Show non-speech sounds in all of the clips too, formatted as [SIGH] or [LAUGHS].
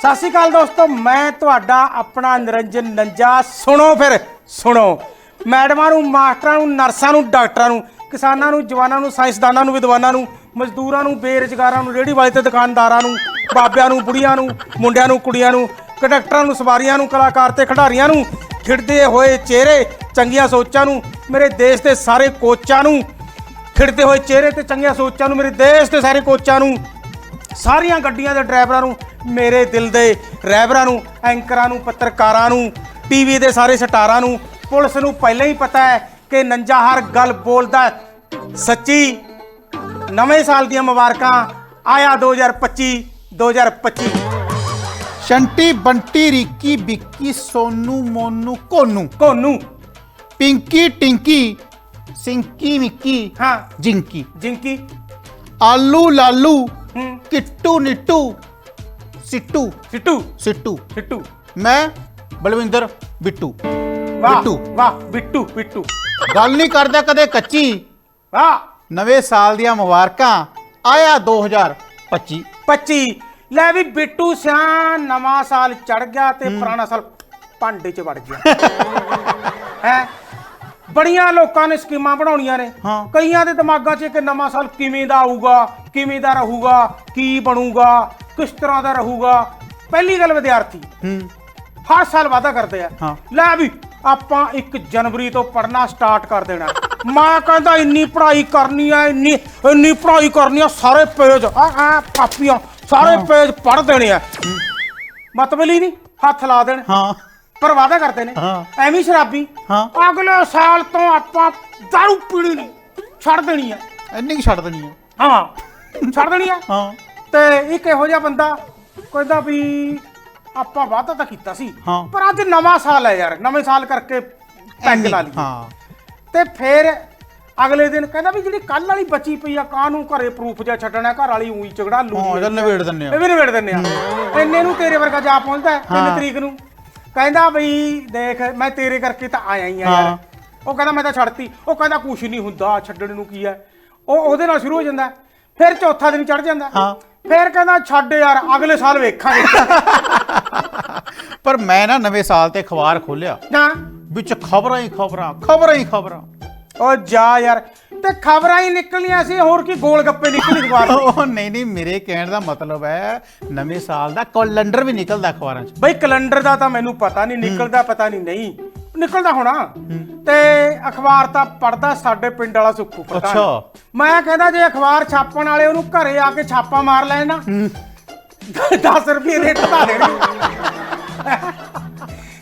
ਸਤਿ ਸ਼੍ਰੀ ਅਕਾਲ ਦੋਸਤੋ, ਮੈਂ ਤੁਹਾਡਾ ਆਪਣਾ ਨਿਰੰਜਨ ਨੰਜਾ। ਸੁਣੋ ਫਿਰ, ਸੁਣੋ। ਮੈਡਮਾਂ ਨੂੰ, ਮਾਸਟਰਾਂ ਨੂੰ, ਨਰਸਾਂ ਨੂੰ, ਡਾਕਟਰਾਂ ਨੂੰ, ਕਿਸਾਨਾਂ ਨੂੰ, ਜਵਾਨਾਂ ਨੂੰ, ਸਾਇੰਸਦਾਨਾਂ ਨੂੰ, ਵਿਦਵਾਨਾਂ ਨੂੰ, ਮਜ਼ਦੂਰਾਂ ਨੂੰ, ਬੇਰੁਜ਼ਗਾਰਾਂ ਨੂੰ, ਰੇਹੜੀ ਵਾਲੇ ਤੇ ਦੁਕਾਨਦਾਰਾਂ ਨੂੰ, ਬਾਬਿਆਂ ਨੂੰ, ਬੁੜੀਆਂ ਨੂੰ, ਮੁੰਡਿਆਂ ਨੂੰ, ਕੁੜੀਆਂ ਨੂੰ, ਕੰਡਕਟਰਾਂ ਨੂੰ, ਸਵਾਰੀਆਂ ਨੂੰ, ਕਲਾਕਾਰ ਤੇ ਖਿਡਾਰੀਆਂ ਨੂੰ, ਖਿੜਦੇ ਹੋਏ ਚਿਹਰੇ, ਚੰਗੀਆਂ ਸੋਚਾਂ ਨੂੰ, ਮੇਰੇ ਦੇਸ਼ ਦੇ ਸਾਰੇ ਕੋਚਾਂ ਨੂੰ, ਖਿੜਦੇ ਹੋਏ ਚਿਹਰੇ ਤੇ ਚੰਗੀਆਂ ਸੋਚਾਂ ਨੂੰ, ਮੇਰੇ ਦੇਸ਼ ਦੇ ਸਾਰੇ ਕੋਚਾਂ ਨੂੰ ਸਾਰੀਆਂ ਗੱਡੀਆਂ ਦੇ ਡਰਾਈਵਰਾਂ ਨੂੰ ਮੇਰੇ ਦਿਲ ਦੇ ਰਹਿਬਰਾਂ ਨੂੰ ਐਂਕਰਾਂ ਨੂੰ ਪੱਤਰਕਾਰਾਂ ਨੂੰ ਟੀਵੀ ਦੇ ਸਾਰੇ ਸਟਾਰਾਂ ਨੂੰ ਪੁਲਿਸ ਨੂੰ ਪਹਿਲਾਂ ਹੀ ਪਤਾ ਹੈ ਕਿ ਨੰਜਾ ਹਰ ਗੱਲ ਬੋਲਦਾ ਹੈ। ਸੱਚੀ ਨਵੇਂ ਸਾਲ ਦੀਆਂ ਮੁਬਾਰਕਾਂ ਆਇਆ 2025 2025 ਸ਼ੰਟੀ ਬੰਟੀ ਰਿੱਕੀ ਬਿੱਕੀ ਸੋਨੂ ਮੋਨੂ ਕੋਨੂ। ਕੋਨੂ। ਪਿੰਕੀ ਟਿੰਕੀ ਸਿੰਕੀ ਮਿੱਕੀ ਹਾਂ। ਜਿੰਕੀ। ਜਿੰਕੀ। ਆਲੂ ਲਾਲੂ ਹੂੰ ਕਿੱਟੂ ਨਿੱਟੂ ਸਿੱਟੂ ਸਿੱਟੂ। ਸਿੱਟੂ। ਸਿੱਟੂ। ਮੈਂ ਬਲਵਿੰਦਰ ਬਿੱਟੂ। ਵਾਹ ਬਿੱਟੂ। ਵਾਹ ਬਿੱਟੂ ਬਿੱਟੂ। ਗੱਲ ਨਹੀਂ ਕਰਦਾ ਕਦੇ ਕੱਚੀ। ਵਾਹ। ਨਵੇਂ ਸਾਲ ਦੀਆਂ ਮੁਬਾਰਕਾਂ ਆਇਆ 2025 25 ਲੈ ਵੀ ਬਿੱਟੂ ਸਿਆ ਨਵਾਂ ਸਾਲ ਚੜ ਗਿਆ ਤੇ ਪੁਰਾਣਾ ਸਾਲ ਭਾਂਡੇ 'ਚ ਵੜ ਗਿਆ। [LAUGHS] ਬੜੀਆਂ ਲੋਕਾਂ ਨੇ ਸਕੀਮਾਂ ਬਣਾਉਣੀਆਂ ਨੇ। ਹਾਂ। ਕਈਆਂ ਦੇ ਦਿਮਾਗਾਂ 'ਚ ਕਿ ਨਵਾਂ ਸਾਲ ਕਿਵੇਂ ਦਾ ਆਊਗਾ ਕਿਵੇਂ ਦਾ ਰਹੂਗਾ ਕੀ ਬਣੂਗਾ ਕਿਸ ਤਰ੍ਹਾਂ ਦਾ ਰਹੂਗਾ। ਪਹਿਲੀ ਗੱਲ ਵਿਦਿਆਰਥੀ ਹੂੰ। ਹਰ ਸਾਲ ਵਾਅਦਾ ਕਰਦੇ ਆ। ਹਾਂ। ਲੈ ਵੀ ਆਪਾਂ 1 ਜਨਵਰੀ ਤੋਂ ਪੜ੍ਹਨਾ ਸਟਾਰਟ ਕਰ ਦੇਣਾ। ਮਾਂ ਕਹਿੰਦਾ ਇੰਨੀ ਪੜ੍ਹਾਈ ਕਰਨੀ ਆ ਇੰਨੀ ਇੰਨੀ ਪੜ੍ਹਾਈ ਕਰਨੀ ਆ ਸਾਰੇ ਪੇਜ ਆ ਆ ਕਾਪੀਆਂ ਸਾਰੇ ਪੇਜ ਪੜ੍ਹ ਦੇਣੇ ਆ। ਮਤਲਬ ਹੀ ਨਹੀਂ ਹੱਥ ਲਾ ਦੇਣ। ਹਾਂ। ਪਰ ਵਾਅਦਾ ਕਰਦੇ ਨੇ। ਹਾਂ। ਐਵੇਂ ਹੀ ਸ਼ਰਾਬੀ। ਹਾਂ। ਅਗਲੇ ਸਾਲ ਤੋਂ ਆਪਾਂ ਦਾਰੂ ਪੀਣੀ ਨਹੀਂ। ਛੱਡ ਦੇਣੀ ਆ। ਇੰਨੀ ਕੁ ਛੱਡ ਦੇਣੀ ਹੈ ਹਾਂ। ਛੱਡ ਦੇਣੀ ਆ। ਹਾਂ। ਤੇ ਇੱਕ ਇਹੋ ਜਿਹਾ ਬੰਦਾ ਕਹਿੰਦਾ ਵੀ ਆਪਾਂ ਵਾਅਦਾ ਤਾਂ ਕੀਤਾ ਸੀ। ਹਾਂ। ਪਰ ਅੱਜ ਨਵਾਂ ਸਾਲ ਹੈ ਯਾਰ। ਨਵੇਂ ਸਾਲ ਕਰਕੇ ਪੈਗ ਲਾ ਲਈ ਹਾਂ। ਤੇ ਫਿਰ ਅਗਲੇ ਦਿਨ ਕਹਿੰਦਾ ਵੀ ਜਿਹੜੀ ਕੱਲ ਵਾਲੀ ਬਚੀ ਪਈ ਆ ਕਾਹਨੂੰ ਘਰੇ ਪ੍ਰੂਫ ਜਿਹਾ ਛੱਡਣਾ ਘਰ ਵਾਲੀ ਉਹੀ ਝਗੜਾ ਲੂ ਹਾਂ ਨਵੇੜ ਦਿੰਨੇ ਇਹ ਆ। ਵੀ ਨਿਬੇੜ ਦਿੰਨੇ ਆ। ਇੰਨੇ ਨੂੰ ਤੇਰੇ ਵਰਗਾ ਜਾ ਪਹੁੰਚਦਾ ਹੈ, ਤਿੰਨ ਹਾਂ। ਤਰੀਕ ਨੂੰ। ਕਹਿੰਦਾ ਬਈ ਦੇਖ ਮੈਂ ਤੇਰੇ ਕਰਕੇ ਤਾਂ ਆਇਆ ਹੀ ਆ ਹਾਂ। ਯਾਰ ਉਹ ਕਹਿੰਦਾ ਮੈਂ ਤਾਂ ਛੱਡਤੀ ਉਹ ਕਹਿੰਦਾ ਕੁਛ ਨਹੀਂ ਹੁੰਦਾ ਛੱਡਣ ਨੂੰ ਕੀ ਹੈ ਉਹ ਉਹਦੇ ਨਾਲ ਸ਼ੁਰੂ ਹੋ ਜਾਂਦਾ ਹੈ। ਫਿਰ ਚੌਥਾ ਦਿਨ ਚੜ ਜਾਂਦਾ ਹੈ। ਹਾਂ। ਫਿਰ ਕਹਿੰਦਾ ਛੱਡ ਯਾਰ ਅਗਲੇ ਸਾਲ ਵੇਖਾਂਗੇ ਪਰ ਮੈਂ ਨਾ ਨਵੇਂ ਸਾਲ ਤੇ ਅਖਬਾਰ ਖੋਲਿਆ ਨਾ ਵਿੱਚ ਖਬਰਾਂ ਹੀ ਖਬਰਾਂ ਖਬਰਾਂ ਹੀ ਖਬਰਾਂ ਉਹ ਜਾ ਯਾਰ ਤੇ ਖਬਰਾਂ ਹੀ ਨਿਕਲੀਆਂ ਸੀ ਹੋਰ ਕੀ ਗੋਲ ਗੱਪੇ ਨਿਕਲੀ ਅਖਬਾਰ। ਉਹ ਨਹੀਂ ਨਹੀਂ ਮੇਰੇ ਕਹਿਣ ਦਾ ਮਤਲਬ ਹੈ ਨਵੇਂ ਸਾਲ ਦਾ ਕੈਲੰਡਰ ਵੀ ਨਿਕਲਦਾ ਅਖਬਾਰਾਂ 'ਚ। ਬਈ ਕੈਲੰਡਰ ਦਾ ਤਾਂ ਮੈਨੂੰ ਪਤਾ ਨਹੀਂ ਨਿਕਲਦਾ ਪਤਾ ਨਹੀਂ ਨਹੀਂ ਨਿਕਲਦਾ ਹੋਣਾ। ਤੇ ਅਖਬਾਰ ਤਾਂ ਪੜਦਾ ਸਾਡੇ ਪਿੰਡ ਵਾਲਾ ਸੁੱਖੂ ਪ੍ਰਧਾਨ। ਅੱਛਾ। ਮੈਂ ਕਹਿੰਦਾ ਜੇ ਅਖਬਾਰ ਛਾਪਣ ਵਾਲੇ ਉਹਨੂੰ ਘਰੇ ਆ ਕੇ ਛਾਪਾ ਮਾਰ ਲੈਣ ਨਾ 10 ਰੁਪਏ ਰੇਟ ਵਧਾ ਦੇਣਗੇ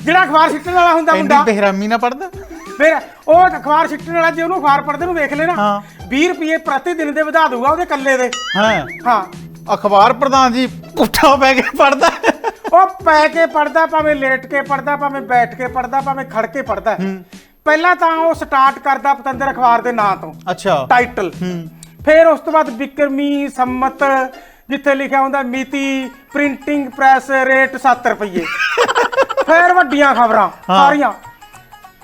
ਜਿਹੜਾ ਅਖਬਾਰ ਸਿੱਟਣ ਵਾਲਾ ਹੁੰਦਾ ਇੰਨੀ ਮੁੰਡਾ। ਬੇਰਹਿਮੀ ਨਾ ਪੜਦਾ ਫਿਰ ਉਹ ਅਖਬਾਰ ਸਿੱਟਣ ਵਾਲਾ ਜੇ ਉਹਨੂੰ ਅਖਬਾਰ ਪੜਦੇ ਨੂੰ ਵੇਖ ਲੈ ਨਾ ਹਾਂ। 20 ਰੁਪਏ ਪ੍ਰਤੀ ਦਿਨ ਦੇ ਵਧਾ ਦੂਗਾ ਉਹਦੇ ਕੱਲੇ ਦੇ। ਹਾਂ। ਹਾਂ। ਅਖਬਾਰ ਪ੍ਰਧਾਨ ਜੀ ਪੁੱਠਾ ਪੈ ਕੇ ਪੜਦਾ ਉਹ ਪੈ ਕੇ ਪੜਦਾ ਭਾਵੇਂ ਲੇਟ ਕੇ ਪੜਦਾ ਭਾਵੇਂ ਬੈਠ ਕੇ ਪੜਦਾ ਭਾਵੇਂ ਖੜ ਕੇ ਪੜਦਾ ਪਹਿਲਾਂ ਤਾਂ ਉਹ ਸਟਾਰਟ ਕਰਦਾ ਪਤੰਦਰ ਅਖਬਾਰ ਦੇ ਨਾਂ ਤੋਂ। ਅੱਛਾ। ਟਾਈਟਲ ਫਿਰ ਉਸ ਤੋਂ ਬਾਅਦ ਬਿਕਰਮੀ ਸੰਮਤ ਜਿੱਥੇ ਲਿਖਿਆ ਹੁੰਦਾ ਮਿਤੀ ਪ੍ਰਿੰਟਿੰਗ ਪ੍ਰੈਸ ਰੇਟ 7 ਰੁਪਏ ਫਿਰ ਵੱਡੀਆਂ ਖਬਰਾਂ ਸਾਰੀਆਂ।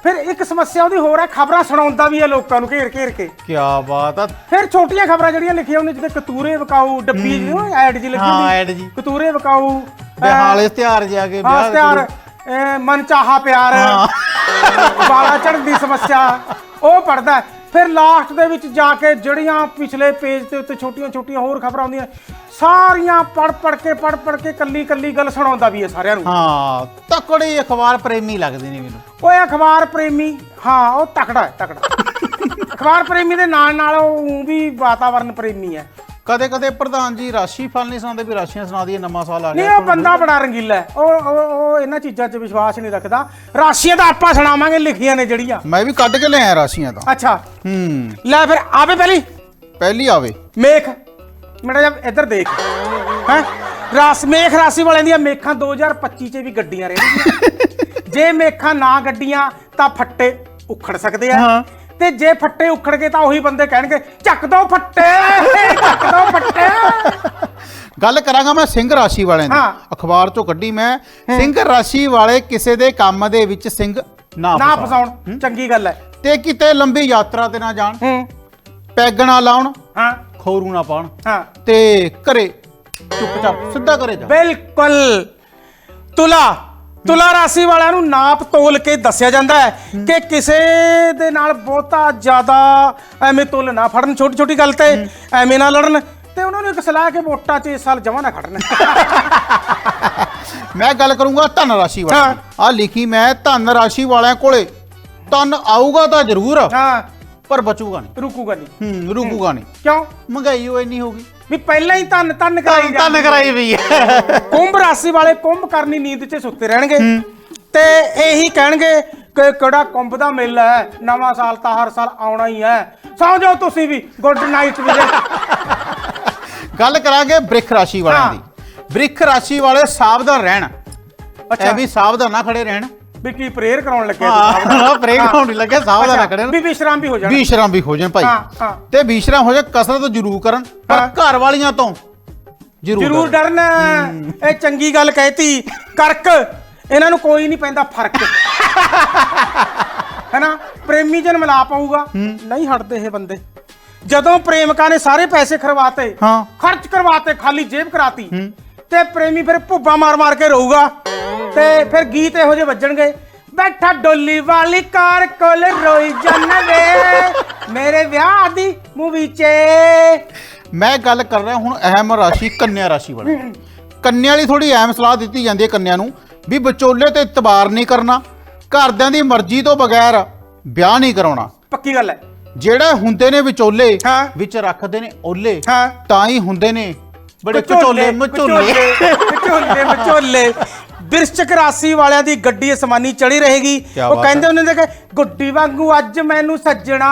ਫਿਰ ਇੱਕ ਸਮੱਸਿਆ ਉਹਦੀ ਹੋਰ ਹੈ ਖਬਰਾਂ ਸੁਣਾਉਂਦਾ ਵੀ ਹੈ ਲੋਕਾਂ ਨੂੰ ਘੇਰ ਘੇਰ ਕੇ। ਕੀ ਬਾਤ ਆ। ਫਿਰ ਛੋਟੀਆਂ ਖਬਰਾਂ ਜਿਹੜੀਆਂ ਲਿਖੀਆਂ ਹੁੰਦੀਆਂ ਜਿੱਥੇ ਕਤੂਰੇ ਵਕਾਊ ਡੱਬੀ ਜਿਹੀ ਐਡ ਜੀ ਲਿਖੀ ਹਾਂ, ਹੁੰਦੀ ad ਜੀ। ਕਤੂਰੇ ਵਕਾਊ ਵਿਹਾਲ ਇਸ਼ਤਿਹਾਰ ਜਾ ਕੇ ਹਾਂ ਤਿਆਰ ਮਨ ਚਾਹਾ ਪਿਆਰ। ਬਾਲਾ ਚੜ੍ਹਨ ਦੀ ਸਮੱਸਿਆ ਉਹ ਪੜਦਾ ਫਿਰ ਲਾਸਟ ਦੇ ਵਿੱਚ ਜਾ ਕੇ ਜਿਹੜੀਆਂ ਪਿਛਲੇ ਪੇਜ ਤੇ ਉੱਤੇ ਛੋਟੀਆਂ ਛੋਟੀਆਂ ਹੋਰ ਖਬਰਾਂ ਆਉਂਦੀਆਂ ਸਾਰੀਆਂ ਪੜ ਪੜ ਕੇ ਪੜ ਪੜ ਕੇ ਕੱਲੀ ਕੱਲੀ ਗੱਲ ਸੁਣਾਉਂਦਾ ਵੀ ਹੈ ਸਾਰਿਆਂ ਨੂੰ। ਹਾਂ ਤਕੜੇ ਅਖਬਾਰ ਪ੍ਰੇਮੀ ਲੱਗਦੇ ਨੇ ਮੈਨੂੰ। ਓਏ ਅਖਬਾਰ ਪ੍ਰੇਮੀ ਹਾਂ ਉਹ ਤਕੜਾ ਹੈ ਤਕੜਾ। [LAUGHS] ਅਖਬਾਰ ਪ੍ਰੇਮੀ ਦੇ ਨਾਲ ਨਾਲ ਉਹ ਵੀ ਵਾਤਾਵਰਨ ਪ੍ਰੇਮੀ ਹੈ। ਕਦੇ ਕਦੇ ਪ੍ਰਧਾਨ ਜੀ ਰਾਸ਼ੀ ਫਲ ਨਹੀਂ ਸੁਣਾਉਂਦੇ ਵੀ ਰਾਸ਼ੀਆਂ ਸੁਣਾ ਦਈਏ ਨਵਾਂ ਸਾਲ ਆ ਨਹੀਂ ਗਿਆ ਉਹ ਬੰਦਾ ਬੜਾ ਰੰਗੀਲਾ ਹੈ। ਉਹ ਉਹ ਉਹ ਇਹਨਾਂ ਚੀਜ਼ਾਂ 'ਚ ਵਿਸ਼ਵਾਸ ਨਹੀਂ ਰੱਖਦਾ। ਰਾਸ਼ੀਆਂ ਤਾਂ ਆਪਾਂ ਸੁਣਾਵਾਂਗੇ ਲਿਖੀਆਂ ਨੇ ਜਿਹੜੀਆਂ। ਮੈਂ ਵੀ ਕੱਢ ਕੇ ਲਿਆਇਆ ਰਾਸ਼ੀਆਂ ਤਾਂ। ਅੱਛਾ। ਹੂੰ। ਲੈ ਫਿਰ ਆਵੇ ਪਹਿਲੀ। ਪਹਿਲੀ ਆਵੇ। ਮੇਖ। ਮੇਰਾ ਜਬ ਇੱਧਰ ਦੇਖ। ਹੈ? ਰਾਸ ਮੇਖ ਰਾਸੀ ਵਾਲਿਆਂ ਦੀਆਂ ਮੇਖਾਂ 2025 ਚ ਵੀ ਗੱਡੀਆਂ ਰਹਿਣਗੀਆਂ। [LAUGHS] ਜੇ ਮੇਖਾਂ ਨਾ ਗੱਡੀਆਂ ਤਾਂ ਫੱਟੇ ਉਖੜ ਸਕਦੇ ਆ। ਹਾਂ। ਤੇ ਜੇ ਫੱਟੇ ਉਖੜ ਗਏ ਤਾਂ ਉਹੀ ਬੰਦੇ ਕਹਿਣਗੇ ਚੱਕ ਦੋ ਫੱਟੇ ਚੱਕ ਦੋ ਫੱਟੇ। ਗੱਲ ਕਰਾਂਗਾ ਮੈਂ ਸਿੰਘ ਰਾਸ਼ੀ ਵਾਲਿਆਂ ਦੀ। ਹਾਂ। ਅਖਬਾਰ ਚੋਂ ਕੱਢੀ ਮੈਂ। ਸਿੰਘ ਰਾਸ਼ੀ ਵਾਲੇ ਕਿਸੇ ਦੇ ਕੰਮ ਦੇ ਵਿੱਚ ਸਿੰਘ ਨਾ ਨਾ ਫਸਾਉਣ। ਫਸਾਉਣ। ਚੰਗੀ ਗੱਲ ਹੈ। ਤੇ ਕਿਤੇ ਲੰਬੀ ਯਾਤਰਾ ਤੇ ਨਾ ਜਾਣ। ਹੂੰ। ਪੈਗ ਨਾ ਲਾਉਣ। ਹਾਂ। ਖੋਰੂ ਨਾ ਪਾਉਣ। ਹਾਂ। ਤੇ ਘਰੇ ਚੁੱਪਚਾਪ ਸਿੱਧਾ ਘਰੇ ਜਾ। ਬਿਲਕੁਲ। ਤੁਲਾ। ਤੁਲਾ ਰਾਸ਼ੀ ਵਾਲਿਆਂ ਨੂੰ ਨਾਪ ਤੋਲ ਕੇ ਦੱਸਿਆ ਜਾਂਦਾ ਹੈ ਕਿ ਕਿਸੇ ਦੇ ਨਾਲ ਬਹੁਤਾ ਜ਼ਿਆਦਾ ਐਵੇਂ ਤੁਲ ਨਾ ਫੜਨ ਛੋਟੀ ਛੋਟੀ ਗੱਲ ਤੇ ਐਵੇਂ ਨਾ ਲੜਨ ਤੇ ਉਹਨਾਂ ਨੂੰ ਇੱਕ ਸਲਾਹ ਕਿ ਵੋਟਾਂ 'ਚ ਇਸ ਸਾਲ ਜਮਾ ਨਾ ਖੜਨ। [LAUGHS] ਮੈਂ ਗੱਲ ਕਰੂੰਗਾ ਧਨ ਰਾਸ਼ੀ ਵਾਲਿਆਂ ਆ ਲਿਖੀ ਮੈਂ ਧਨ ਰਾਸ਼ੀ ਵਾਲਿਆਂ ਕੋਲੇ। ਧਨ ਆਊਗਾ ਤਾਂ ਜ਼ਰੂਰ ਹਾਂ। ਪਰ ਬਚੂਗਾ ਨਹੀਂ। ਰੁਕੂਗਾ ਨਹੀਂ। ਹੂੰ ਰੁਕੂਗਾ ਨਹੀਂ। ਕਿਉਂ? ਮਹਿੰਗਾਈ ਉਹ ਇੰਨੀ ਹੋਗੀ ਵੀ ਪਹਿਲਾਂ ਹੀ ਧੰਨ ਧੰਨ ਕਰਾਈ ਜਾਂਦੇ ਧਨ ਕਰਾਈ ਪਈ ਹੈ। ਕੁੰਭ ਰਾਸ਼ੀ ਵਾਲੇ ਕੁੰਭ ਕਰਨੀ ਨੀਂਦ 'ਚ ਸੁੱਤੇ ਰਹਿਣਗੇ। ਤੇ ਇਹੀ ਕਹਿਣਗੇ ਕਿ ਕਿਹੜਾ ਕੁੰਭ ਦਾ ਮੇਲਾ ਹੈ? ਨਵਾਂ ਸਾਲ ਤਾਂ ਹਰ ਸਾਲ ਆਉਣਾ ਹੀ ਹੈ। ਸੌਂ ਜਾਓ ਤੁਸੀਂ ਵੀ ਗੁੱਡ ਨਾਈਟ ਵੀਰੇ। [LAUGHS] ਗੱਲ ਕਰਾਂਗੇ ਬ੍ਰਿਖ ਰਾਸ਼ੀ ਵਾਲਿਆਂ। ਦੀ। ਬ੍ਰਿਖ ਰਾਸ਼ੀ ਵਾਲੇ ਸਾਵਧਾਨ ਰਹਿਣ। ਅੱਛਾ। ਵੀ ਸਾਵਧਾਨ ਨਾ ਖੜੇ ਰਹਿਣ। ਵੀ ਕੀ ਪ੍ਰੇਅਰ ਕਰਾਉਣ ਲੱਗੇ ਹਾਂ ਬ੍ਰੇਕ ਹੋਣ ਨਹੀਂ ਲੱਗੇ ਸਾਵਧਾਨ ਨਾ ਖੜੇ ਵੀ ਵਿਸ਼ਰਾਮ ਵੀ ਹੋ ਜਾਣ। ਵਿਸ਼ਰਾਮ ਵੀ ਹੋ ਜਾਣ ਭਾਈ। ਹਾਂ, ਹਾਂ। ਤੇ ਵਿਸ਼ਰਾਮ ਹੋ ਜਾ ਕਸਰਤ ਜ਼ਰੂਰ ਕਰਨ ਪਰ। ਘਰ ਵਾਲੀਆਂ ਤੋਂ ਜ਼ਰੂਰ ਡਰਨ। ਡਰਨਾ ਇਹ ਚੰਗੀ ਗੱਲ ਕਹਿਤੀ। ਕਰਕ ਇਹਨਾਂ ਨੂੰ ਕੋਈ ਨਹੀਂ ਪੈਂਦਾ ਫ਼ਰਕ। [LAUGHS] ਹੈਨਾ? ਪ੍ਰੇਮੀ ਜਨ ਮਿਲਾ ਪਾਊਗਾ। ਨਹੀਂ ਹਟਦੇ ਇਹ ਬੰਦੇ। ਜਦੋਂ ਪ੍ਰੇਮਕਾਂ ਨੇ ਸਾਰੇ ਪੈਸੇ ਖਰਵਾਤੇ ਹਾਂ। ਖਰਚ ਕਰਵਾਤੇ ਖਾਲੀ ਜੇਬ ਕਰਾਤੀ ਤੇ ਪ੍ਰੇਮੀ ਫਿਰ ਭੁੱਬਾ ਮਾਰ ਮਾਰ ਕੇ ਰਹੂਗਾ। ਤੇ ਫਿਰ ਗੀਤ ਇਹੋ ਜਿਹੇ ਵੱਜਣਗੇ। ਬੈਠਾ ਡੋਲੀ ਵਾਲੀ ਕਾਰ ਕੋਲ ਰੋਈ ਜੰਨਵੇ ਮੇਰੇ ਵਿਆਹ ਦੀ ਮੂਵੀ 'ਚ। ਮੈਂ ਗੱਲ ਕਰ ਰਿਹਾ ਹੁਣ ਅਹਿਮ ਰਾਸ਼ੀ ਕੰਨਿਆ ਰਾਸ਼ੀ ਵਾਲੇ। ਕੰਨਿਆ ਵਾਲੀ ਥੋੜੀ ਅਹਿਮ ਸਲਾਹ ਦਿੱਤੀ ਜਾਂਦੀ ਹੈ ਕੰਨਿਆ ਨੂੰ ਵੀ ਵਿਚੋਲੇ ਤੇ ਇਤਬਾਰ ਨਹੀਂ ਕਰਨਾ ਘਰਦਿਆਂ ਦੀ ਮਰਜ਼ੀ ਤੋਂ ਬਗੈਰ ਵਿਆਹ ਨਹੀਂ ਕਰਾਉਣਾ। ਪੱਕੀ ਗੱਲ ਹੈ। ਜਿਹੜੇ ਹੁੰਦੇ ਨੇ ਵਿਚੋਲੇ ਹਾਂ। ਵਿੱਚ ਰੱਖਦੇ ਨੇ ਓਲੇ ਹਾਂ। ਤਾਂ ਹੀ ਹੁੰਦੇ ਨੇ ਬੜੇ ਵਿਚੋਲੇ ਮਚੋਲੇ ਵਿਚੋਲੇ ਵਿਚੋਲੇ। ਬਿਰਸ਼ਕ ਰਾਸ਼ੀ ਵਾਲਿਆਂ ਦੀ ਗੱਡੀ ਅਸਮਾਨੀ ਚੜੀ ਰਹੇਗੀ। ਕਿਆ ਉਹ ਬਾਤ ਕਹਿੰਦੇ ਹੁੰਦੇ ਨੇ ਕਿ ਗੁੱਡੀ ਵਾਂਗੂ ਅੱਜ ਮੈਨੂੰ ਸੱਜਣਾ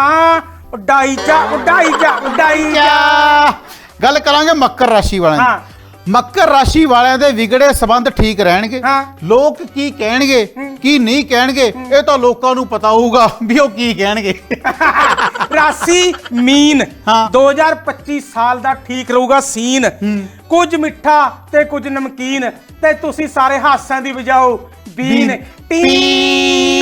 ਉਡਾਈ ਜਾ ਉਡਾਈ ਜਾ ਉਡਾਈ ਜਾ। ਗੱਲ ਕਰਾਂਗੇ ਮੱਕਰ ਰਾਸ਼ੀ ਵਾਲਿਆਂ ਹਾਂ। ਮੱਕਰ ਰਾਸ਼ੀ ਵਾਲਿਆਂ ਦੇ ਵਿਗੜੇ ਸਬੰਧ ਠੀਕ ਰਹਿਣਗੇ। ਹਾਂ। ਲੋਕ ਕੀ ਕਹਿਣਗੇ ਕੀ ਨਹੀਂ ਕਹਿਣਗੇ ਇਹ ਤਾਂ ਲੋਕਾਂ ਨੂੰ ਪਤਾ ਹੋਊਗਾ ਵੀ ਉਹ ਕੀ ਕਹਿਣਗੇ। [LAUGHS] ਰਾਸ਼ੀ ਮੀਨ। ਹਾਂ। 2025 ਸਾਲ ਦਾ ਠੀਕ ਰਹੂਗਾ ਸੀਨ। ਕੁਝ ਮਿੱਠਾ ਤੇ ਕੁਝ ਨਮਕੀਨ ਤੇ ਤੁਸੀਂ ਸਾਰੇ ਹਾਸਿਆਂ ਦੀ ਵਜਾਓ। ਬੀਨ ਬੀਨ। ਟੀ